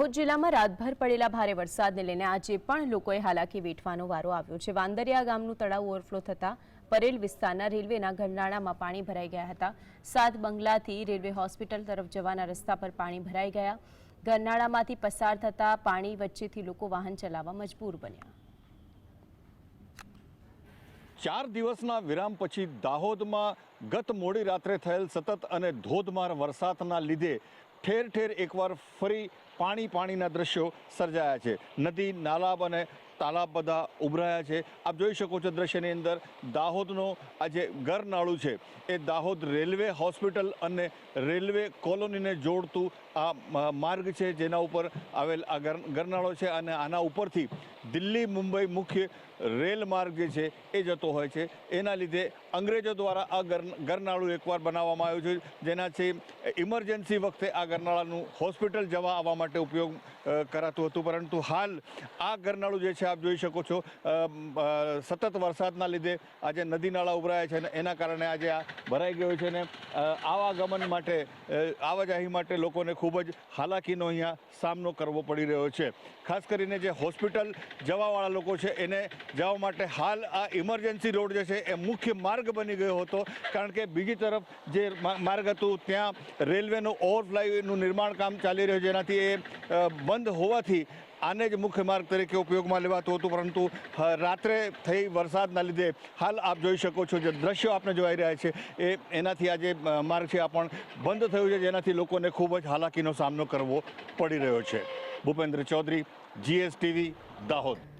દાહોદ જિલ્લામાં રાતભર પડેલા ભારે વરસાદને લઈને આજે પણ લોકોએ હાલાકી વેઠવાનો વારો આવ્યો છે. વાંદરિયા ગામનું તળાવ ઓવરફ્લો થતાં પરેલ વિસ્તારના રેલવેના ગરનાળામાં પાણી ભરાઈ ગયા હતા. સાત બંગલાથી રેલવે હોસ્પિટલ તરફ જવાના રસ્તા પર પાણી ભરાઈ ગયા. ગરનાળામાંથી પસાર થતા પાણી વચ્ચેથી લોકો વાહન ચલાવવા મજબૂર બન્યા. ચાર દિવસના વિરામ પછી દાહોદમાં ગત મોડી રાત્રે થયેલ સતત અને ધોધમાર વરસાદના લીધે ઠેર ઠેર એકવાર ફરી પાણી પાણીના દ્રશ્યો સર્જાયા છે. નદી નાલાબ અને તાલાબ બધા ઉભરાયા છે. આપ જોઈ શકો છો દ્રશ્યની અંદર દાહોદનો આ જે ગરનાળું છે, એ દાહોદ રેલવે હોસ્પિટલ અને રેલવે કોલોનીને જોડતું આ માર્ગ છે, જેના ઉપર આવેલ આ ગર ગરનાળો છે અને આના ઉપરથી દિલ્હી મુંબઈ મુખ્ય રેલ માર્ગ જે છે, એ જતો હોય છે. એના લીધે અંગ્રેજો દ્વારા આ ગર ગરનાળું એકવાર બનાવવામાં આવ્યું છે, જેનાથી ઇમરજન્સી વખતે આ ગરનાળાનું હોસ્પિટલ જવા આવવા માટે ઉપયોગ કરાતું હતું. પરંતુ હાલ આ ગરનાળું જે છે આપ જોઈ શકો છો. સતત વરસાદના લીધે આજે નદી નાળા ઉભરાયા છે અને એના કારણે આજે આ ભરાઈ ગયો છે ને આવાગમન માટે આવાજાહી માટે લોકોને ખૂબ જ હાલાકીનો અહીંયા સામનો કરવો પડી રહ્યો છે. ખાસ કરીને જે હોસ્પિટલ જવાવાળા લોકો છે, એને જવા માટે હાલ આ ઇમરજન્સી રોડ જે છે, એ મુખ્ય માર્ગ બની ગયો હતો. કારણ કે બીજી તરફ જે માર્ગ હતું, ત્યાં રેલવેનું ઓવરફ્લાયનું નિર્માણ કામ ચાલી રહ્યું છે. જેનાથી એ બંધ હોવાથી આને જ મુખ્ય માર્ગ તરીકે ઉપયોગમાં લેવાતું હતું, પરંતુ રાત્રે થઈ વરસાદના લીધે હાલ આપ જોઈ શકો છો જે દ્રશ્યો આપને જોવાઈ રહ્યા છે, એ એનાથી આ જે માર્ગ છે આ પણ બંધ થયું છે, જેનાથી લોકોને ખૂબ જ હાલાકીનો સામનો કરવો પડી રહ્યો છે. ભૂપેન્દ્ર ચૌધરી, જીએસટીવી, દાહોદ.